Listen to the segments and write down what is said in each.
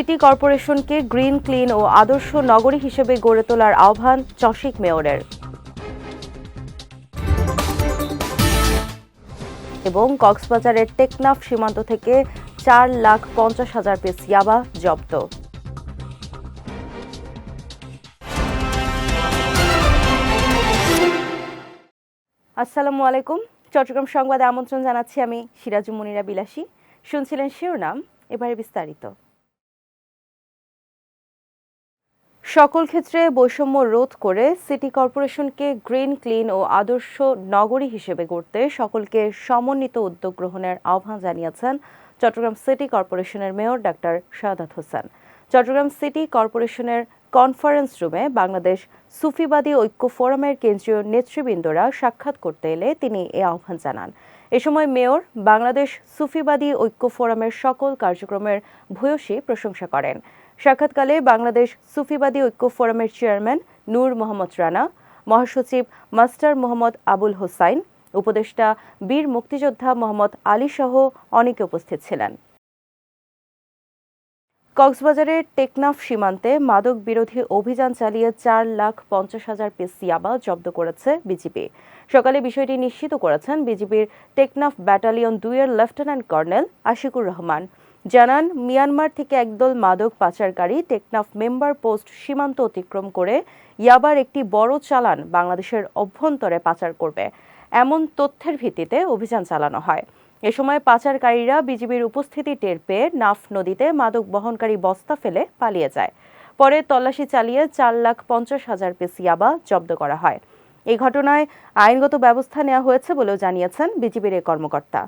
City কর্পোরেশনকে green, clean ও আদর্শ নগরী হিসেবে গড়ে তোলার আহ্বান চসিক মেয়রের। এবং কক্সবাজারের টেকনাফ সীমান্ত থেকে চার লাখ পঞ্চাশ হাজার পিস ইয়াবা জব্দ। আসসালামু আলাইকুম। চট্টগ্রাম সংবাদে আমন্ত্রণ জানাচ্ছি আমি সিরাজু মুনিরা বিলাসী। শুনছিলেন শিরোনাম, এবারে বিস্তারিত। সকল ক্ষেত্রে বৈষম্য রোধ করে সিটি কর্পোরেশনকে গ্রিন, ক্লিন ও আদর্শ নগরী হিসেবে গড়তে সকলকে সমন্বিত উদ্যোগ গ্রহণের আহ্বান জানিয়েছেন চট্টগ্রাম সিটি কর্পোরেশনের mayor doctor Shahadat Hossain. Chattogram city কর্পোরেশনের কনফারেন্স রুমে বাংলাদেশ সুফিবাদী ঐক্য ফোরামের কেন্দ্রীয় নেতৃবৃন্দরা সাক্ষাৎ করতে এলে তিনি এ আহ্বান জানান। এ সময় মেয়র বাংলাদেশ সুফিবাদী ঐক্য ফোরামের সকল কার্যক্রমের ভূয়সী প্রশংসা করেন। সাক্ষাৎকালে বাংলাদেশ সুফিবাদী ঐক্য ফোরামের চেয়ারম্যান নূর মোহাম্মদ রানা, মহাসচিব মাস্টার মোহাম্মদ আবুল হোসাইন, উপদেষ্টা বীর মুক্তিযোদ্ধা মোহাম্মদ আলী সহ অনেকে উপস্থিত ছিলেন। কক্সবাজারের টেকনাফ সীমান্তে মাদক বিরোধী অভিযান চালিয়ে চার লাখ পঞ্চাশ হাজার পিস ইয়াবা জব্দ করেছে বিজিবি। সকালে বিষয়টি নিশ্চিত করেছেন বিজিবির টেকনাফ ব্যাটালিয়ন দুইয়ের লেফটেন্যান্ট কর্নেল আশিকুর রহমান। জানান, মিয়ানমার থেকে একদল মাদক পাচারকারী টেকনাফ মেম্বার পোস্ট সীমান্ত অতিক্রম করে ইয়াবার একটি বড় চালান বাংলাদেশের অভ্যন্তরে পাচার করবে। এমন তথ্যের ভিত্তিতে অভিযান চালানো হয়। এ সময় পাচারকারীরা বিজিবির উপস্থিতি টের পেয়ে নাফ নদীতে মাদক বহনকারী বস্তা ফেলে পালিয়ে যায়। পরে তল্লাশি চালিয়ে চার লাখ পঞ্চাশ হাজার পিস ইয়াবা জব্দ করা হয়। এই ঘটনায় আইনগত ব্যবস্থা নেওয়া হয়েছে বলেও জানিয়েছেন বিজিবির কর্মকর্তা।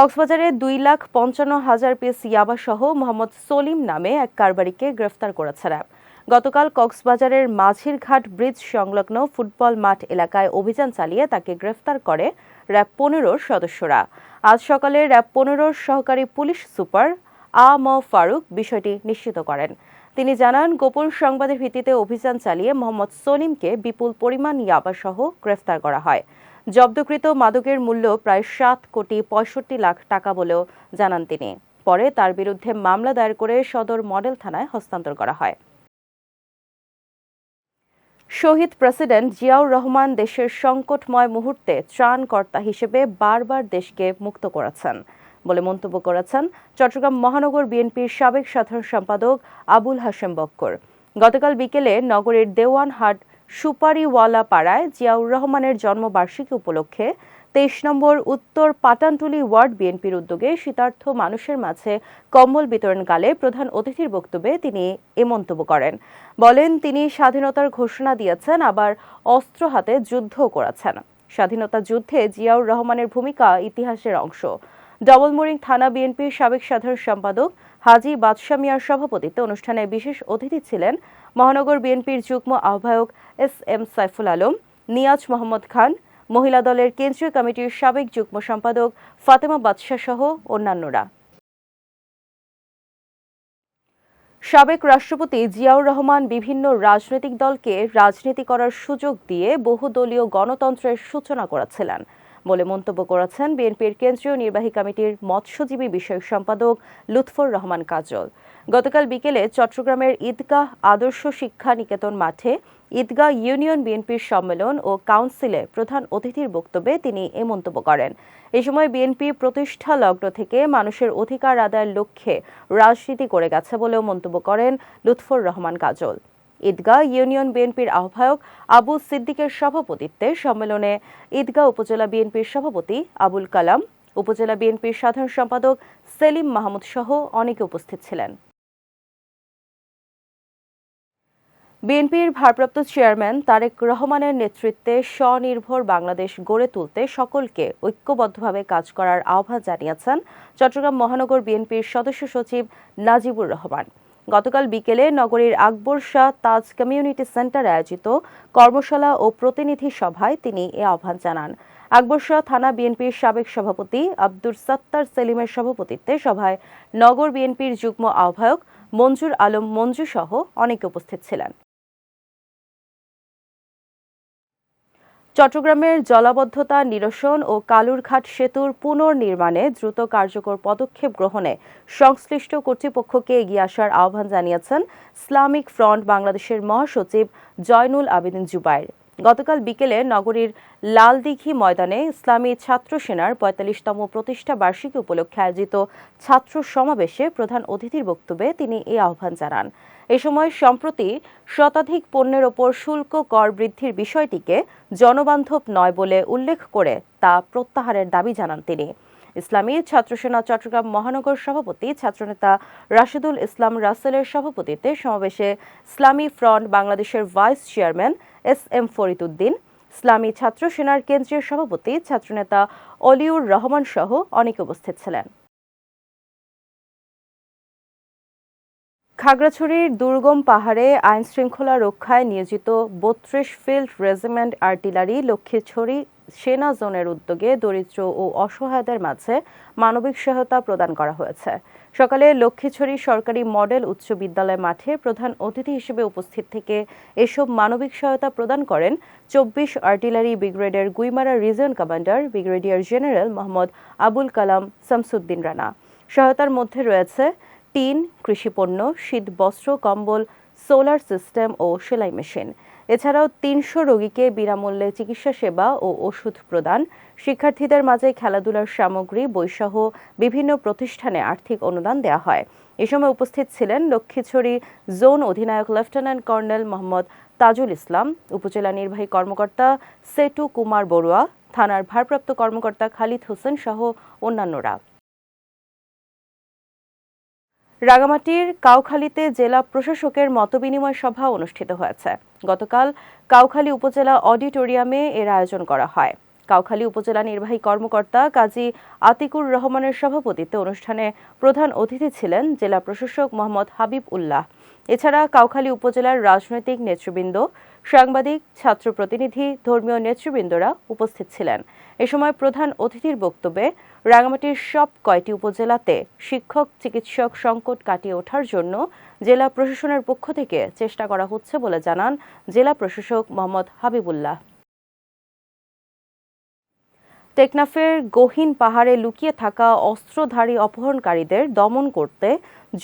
কক্সবাজারে দুই লাখ পঞ্চান্ন হাজার পিস ইয়াবা সহ মোহাম্মদ সলিম নামে এক কারবারিকে গ্রেফতার করেছে র্যাব। গতকাল কক্সবাজারের মাঝিরঘাট ব্রিজ সংলগ্ন ফুটবল মাঠ এলাকায় অভিযান চালিয়ে তাকে গ্রেফতার করে র্যাব পনেরোর সদস্যরা। আজ সকালে র্যাব পনেরোর সহকারী পুলিশ সুপার আ ম ফারুক বিষয়টি নিশ্চিত করেন। তিনি জানান, গোপন সংবাদের ভিত্তিতে অভিযান চালিয়ে মোহাম্মদ সলিমকে বিপুল পরিমাণ ইয়াবা সহ গ্রেফতার করা হয়। জব্দকৃত মাদকের মূল্য প্রায় সাত কোটি পঁয়ষট্টি লাখ টাকা বলেও জানান তিনি। পরে তার বিরুদ্ধে মামলা দায়ের করে সদর মডেল থানায় হস্তান্তর করা হয়। শহীদ প্রেসিডেন্ট জিয়াউর রহমান দেশের সংকটময় মুহূর্তে ত্রাণকর্তা হিসেবে বারবার দেশকে মুক্ত করেছেন বলে মন্তব্য করেছেন চট্টগ্রাম মহানগর বিএনপির সাবেক সাধারণ সম্পাদক আবুল হাশেম বক্কর। গতকাল বিকেলে নগরের দেওয়ানহাট সুপারিওয়ালা পাড়ায় জিয়াউর রহমানের জন্মবার্ষিকী উপলক্ষে তেইশ নম্বর উত্তর পাটানটুলি ওয়ার্ড বিএনপির উদ্যোগে শীতার্থ মানুষের মাঝে কম্বল বিতরণকালে প্রধান অতিথির বক্তব্যে তিনি এ মন্তব্য করেন। বলেন, তিনি স্বাধীনতার ঘোষণা দিয়েছেন, আবার অস্ত্র হাতে যুদ্ধও করেছেন। স্বাধীনতা যুদ্ধে জিয়াউর রহমানের ভূমিকা ইতিহাসের অংশ। ডবলমুরিং থানা বিএনপির সাবেক সাধারণ সম্পাদক হাজি বাদশা মিয়ার সভাপতিত্বে অনুষ্ঠানে বিশেষ অতিথি ছিলেন মহানগর বিএনপির যুগ্ম আহ্বায়ক এস এম সাইফুল আলম, নিয়াজ মোহাম্মদ খান, মহিলা দলের কেন্দ্রীয় কমিটির সাবেক যুগ্ম সম্পাদক ফাতেমা বাদশাহ সহ অন্যান্যরা। সাবেক রাষ্ট্রপতি জিয়াউর রহমান বিভিন্ন রাজনৈতিক দলকে রাজনীতি করার সুযোগ দিয়ে বহুদলীয় গণতন্ত্রের সূচনা করেছিলেন। বলে মন্তব্য করেছেন বিএনপির কেন্দ্রীয় নির্বাহী কমিটির মৎস্যজীবী বিষয়ক সম্পাদক লুৎফর রহমান কাজল। গতকাল বিকেলে চট্টগ্রামের ঈদগাহ আদর্শ শিক্ষা নিকেতন মাঠে ঈদগাহ ইউনিয়ন বিএনপির সম্মেলন ও কাউন্সিলে প্রধান অতিথির বক্তব্যে তিনি এ মন্তব্য করেন। এ সময় বিএনপি প্রতিষ্ঠা লগ্ন থেকে মানুষের অধিকার আদায়ের লক্ষ্যে রাজনীতি করে গেছে বলেও মন্তব্য করেন লুৎফর রহমান কাজল। ঈদগাহ ইউনিয়ন বিএনপির আহ্বায়ক আবু সিদ্দিকের সভাপতিত্বে সম্মেলনে ঈদগাহ উপজেলা বিএনপির সভাপতি আবুল কালাম, উপজেলা বিএনপির সাধারণ সম্পাদক সেলিম মাহমুদ সহ অনেকে উপস্থিত ছিলেন। বিএনপির ভারপ্রাপ্ত চেয়ারম্যান তারেক রহমানের নেতৃত্বে স্বনির্ভর বাংলাদেশ গড়ে তুলতে সকলকে ঐক্যবদ্ধভাবে কাজ করার আহ্বান জানিয়েছেন চট্টগ্রাম মহানগর বিএনপির সদস্য সচিব নাজিবুর রহমান। গতকাল বিকেলে নগরীর আকবর শাহ তাজ কমিউনিটি সেন্টার আয়োজিত কর্মশালা ও প্রতিনিধি সভায় তিনি এ আহ্বান জানান। আকবর শাহ থানা বিএনপির সাবেক সভাপতি, আব্দুর সত্তার সেলিমের সভাপতিত্বে সভায় নগর বিএনপির যুগ্ম আহ্বায়ক মঞ্জুর আলম মঞ্জু সহ অনেকে উপস্থিত ছিলেন। চট্টগ্রামের জলাবদ্ধতা নিরসন ও কালুরঘাট সেতুর পুনর্নির্মাণে দ্রুত কার্যকর পদক্ষেপ গ্রহণে সংশ্লিষ্ট কর্তৃপক্ষকে এগিয়ে আসার আহ্বান জানিয়েছেন ইসলামিক ফ্রন্ট বাংলাদেশের মহাসচিব জয়নুল আবেদিন জুবাইর। গতকাল বিকেলে নগরীর লালদিঘি ময়দানে ইসলামী ছাত্র সেনার পঁয়তাল্লিশতম প্রতিষ্ঠা বার্ষিকী উপলক্ষে আয়োজিত ছাত্র সমাবেশে প্রধান অতিথির বক্তব্যে তিনি এই আহ্বান জানান। এ সময় সম্প্রতি শতাধিক পণ্যের ওপর শুল্ক কর বৃদ্ধির বিষয়টিকে জনবান্ধব নয় বলে উল্লেখ করে তা প্রত্যাহারের দাবি জানান তিনি। ইসলামী ছাত্রসেনা চট্টগ্রাম মহানগর সভাপতি ছাত্রনেতা রাশিদুল ইসলাম রাসেলের সভাপতিত্বে সমাবেশে ইসলামী ফ্রন্ট বাংলাদেশের vice chairman S M Fariduddin Islami Chhatra সেনার কেন্দ্রীয় সভাপতি ছাত্রনেতা অলিউর রহমান সহ অনেকে উপস্থিত ছিলেন। খাগড়াছড়ির দুর্গম পাহাড়ে আইন শৃঙ্খলা রক্ষায় নিয়োজিত বত্রিশ ফিল্ড রেজিমেন্ট আর্টিলারি লক্ষ্মীছড়ি সেনা জোনের উদ্যোগে দরিদ্র ও অসহায়দের মাঝে মানবিক সহায়তা প্রদান করা হয়েছে। সকালে লক্ষ্মীছড়ি সরকারি মডেল উচ্চ বিদ্যালয় মাঠে প্রধান অতিথি হিসেবে উপস্থিত থেকে এসব মানবিক সহায়তা প্রদান করেন চব্বিশ আর্টিলারি ব্রিগেডের Guimara region commander, brigadier general Mohammad Abul Kalam Shamsuddin Rana. সহায়তার মধ্যে রয়েছে টিন কৃষিপণ্য শীত, বস্ত্র, কম্বল, সোলার সিস্টেম ও সেলাই মেশিন। এছাড়াও তিনশো রোগীকে বিনামূল্যে চিকিৎসা সেবা ও ওষুধ প্রদান। শিক্ষার্থীদের মাঝে খেলাধুলার সামগ্রী বইসহ বিভিন্ন প্রতিষ্ঠানে আর্থিক অনুদান দেওয়া হয়। এ সময় উপস্থিত ছিলেন লক্ষ্মীছড়ি জোন অধিনায়ক লেফটেন্যান্ট কর্নেল মোহাম্মদ তাজুল ইসলাম, উপজেলা নির্বাহী কর্মকর্তা সেটু কুমার বড়ুয়া, থানার ভারপ্রাপ্ত কর্মকর্তা খালিদ হোসেন সহ অন্যান্যরা। রাগামাটির কাউখালীতে জেলা প্রশাসকের মতবিনিময় সভা অনুষ্ঠিত হয়েছে। গতকাল কাউখালী উপজেলা অডিটোরিয়ামে এর আয়োজন করা হয়। কাউখালী উপজেলা নির্বাহী কর্মকর্তা কাজী আতিকুর রহমানের সভাপতিত্বে অনুষ্ঠানে প্রধান অতিথি ছিলেন জেলা প্রশাসক মোহাম্মদ হাবিব উল্লাহ এছাড়া কাউখালী উপজেলার রাজনৈতিক নেতৃবৃন্দ, সাংবাদিক, ছাত্র প্রতিনিধি, ধর্মীয় নেতৃবৃন্দরা উপস্থিত ছিলেন। এ সময় প্রধান অতিথির বক্তব্যে রাঙামাটির সব কয়টি উপজেলাতে শিক্ষক, চিকিৎসক সংকট কাটিয়ে ওঠার জন্য জেলা প্রশাসনের পক্ষ থেকে চেষ্টা করা হচ্ছে বলে জানান জেলা প্রশাসক মোহাম্মদ হাবিবুল্লাহ। টেকনাফের গহীন পাহাড়ে লুকিয়ে থাকা অস্ত্রধারী অপহরণকারীদের দমন করতে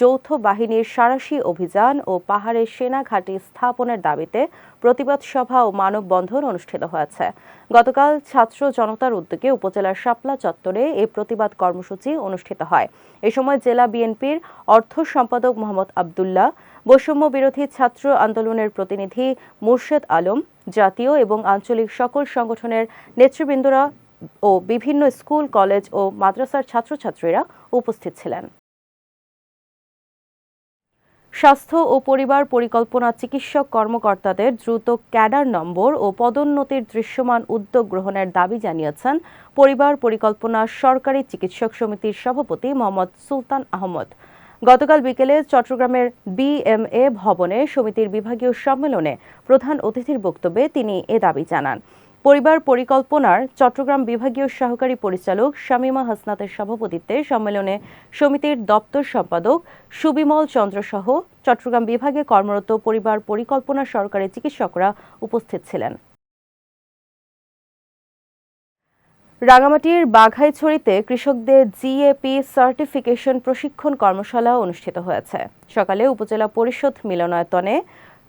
যৌথ বাহিনীর সারাশি অভিযান ও পাহাড়ের সেনা ঘাঁটি স্থাপনের দাবিতে প্রতিবাদ সভা ও মানববন্ধন অনুষ্ঠিত হয়েছে। গতকাল ছাত্র জনতার উদ্যোগে উপজেলার শাপলা চত্বরে এই প্রতিবাদ কর্মসূচি অনুষ্ঠিত হয়। এ সময় জেলা বিএনপির অর্থ সম্পাদক মোহাম্মদ আবদুল্লাহ, বৈষম্য বিরোধী ছাত্র আন্দোলনের প্রতিনিধি মুর্শেদ আলম, জাতীয় এবং আঞ্চলিক সকল সংগঠনের নেতৃবৃন্দরা ও বিভিন্ন স্কুল, কলেজ ও মাদ্রাসার ছাত্রছাত্রীরা উপস্থিত ছিলেন। স্বাস্থ্য ও পরিবার পরিকল্পনা চিকিৎসক কর্মকর্তাদের দ্রুত ক্যাডার নম্বর ও পদোন্নতির দৃশ্যমান উদ্যোগ গ্রহণের দাবি জানিয়েছেন পরিবার পরিকল্পনা সরকারি চিকিৎসক সমিতির সভাপতি মোহাম্মদ সুলতান আহমদ। গতকাল বিকেলে চট্টগ্রামের বিএমএ ভবনে সমিতির বিভাগীয় সম্মেলনে প্রধান অতিথির বক্তব্যে তিনি এ দাবি জানান। পরিবার পরিকল্পনার চট্টগ্রাম বিভাগীয় সহকারী পরিচালক শামীমা হাসনাতের সভাপতিত্বে সম্মেলনে সমিতির দপ্তর সম্পাদক সুবিমল চন্দ্র সহ চট্টগ্রাম বিভাগে কর্মরত পরিবার পরিকল্পনা সরকারি চিকিৎসকরা উপস্থিত ছিলেন। রাঙামাটির বাঘাইছড়িতে কৃষকদের জিএপি সার্টিফিকেশন প্রশিক্ষণ কর্মশালা অনুষ্ঠিত হয়েছে। সকালে উপজেলা পরিষদ মিলনায়তনে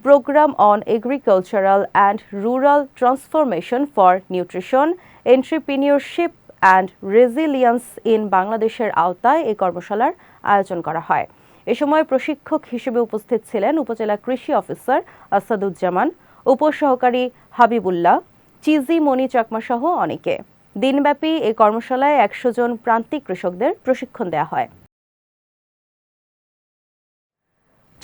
Program on Agricultural and Rural Transformation for Nutrition, Entrepreneurship and Resilience in বাংলাদেশের আওতায় এই কর্মশালার আয়োজন করা হয়। এ সময় প্রশিক্ষক হিসেবে উপস্থিত ছিলেন উপজেলা কৃষি অফিসার আসাদুজ্জামান উপসহকারী হাবিবুল্লাহ চিজি মনি চাকমা সহ অনেকে। দিনব্যাপী এই কর্মশালায় একশো জন প্রান্তিক কৃষকদের প্রশিক্ষণ দেওয়া হয়।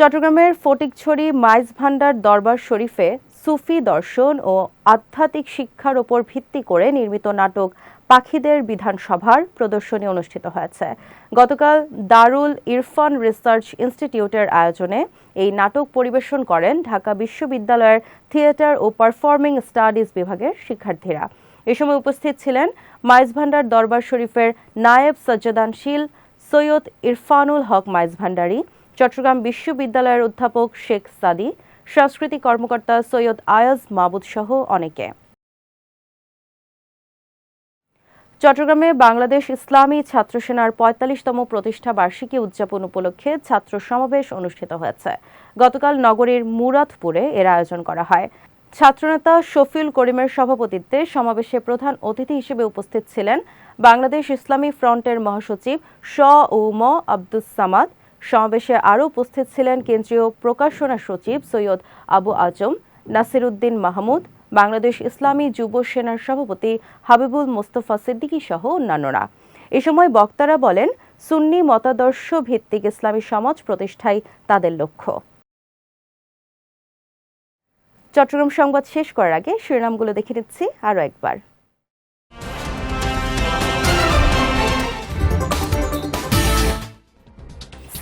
চট্টগ্রামের ফটিকছড়ি মাইজ ভান্ডার দরবার শরীফে সুফি দর্শন ও আধ্যাত্মিক শিক্ষার ওপর ভিত্তি করে নির্মিত নাটক পাখিদের বিধানসভার প্রদর্শনী অনুষ্ঠিত হয়েছে। গতকাল দারুল ইরফান রিসার্চ ইনস্টিটিউটের আয়োজনে এই নাটক পরিবেশন করেন ঢাকা বিশ্ববিদ্যালয়ের থিয়েটার ও পারফর্মিং স্টাডিজ বিভাগের শিক্ষার্থীরা। এ সময় উপস্থিত ছিলেন মাইজ ভান্ডার দরবার শরীফের নায়েব সজ্জদানশীল সৈয়দ ইরফানুল হক মাইজ ভান্ডারী চট্টগ্রাম বিশ্ববিদ্যালয়ের অধ্যাপক শেখ সাদি, সাংস্কৃতিক কর্মকর্তা সৈয়দ আয়াজ মাবুদ সহ অনেকে। চট্টগ্রামে বাংলাদেশ ইসলামী ছাত্র সেনার পঁয়তাল্লিশতম প্রতিষ্ঠা বার্ষিকী উদযাপন উপলক্ষে ছাত্র সমাবেশ অনুষ্ঠিত হয়েছে। গতকাল নগরীর মুরাদপুরে এর আয়োজন করা হয়। ছাত্রনেতা শফিউল করিমের সভাপতিত্বে সমাবেশে প্রধান অতিথি হিসেবে উপস্থিত ছিলেন বাংলাদেশ ইসলামী ফ্রন্টের মহাসচিব শ উম আব্দুস সামাদ সমাবেশে আরও উপস্থিত ছিলেন কেন্দ্রীয় প্রকাশনা সচিব সৈয়দ আবু আজম, নাসিরুদ্দিন মাহমুদ, বাংলাদেশ ইসলামী যুব সেনার সভাপতি হাবিবুল মোস্তফা সিদ্দিকী সহ অন্যান্যরা। এ সময় বক্তারা বলেন, সুন্নি মতাদর্শ ভিত্তিক ইসলামী সমাজ প্রতিষ্ঠাই তাদের লক্ষ্য। চট্টগ্রাম সংবাদ শেষ করার আগে শিরোনামগুলো দেখে নিচ্ছি আরও একবার।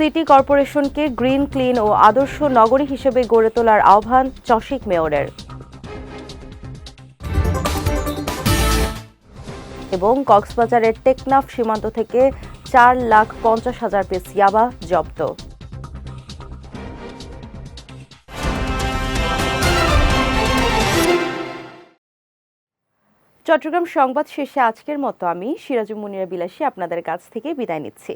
সিটি কর্পোরেশনকে গ্রিন, ক্লিন ও আদর্শ নগরী হিসেবে গড়ে তোলার আহ্বান চশিক মেয়রের। এবং কক্সবাজারের টেকনাফ সীমান্ত থেকে চার লাখ পঞ্চাশ হাজার পিস ইয়াবা জব্দ। চট্টগ্রাম সংবাদ শেষে আজকের মতো আমি সিরাজু মুনিরা বিলাসী আপনাদের কাছ থেকে বিদায় নিচ্ছি।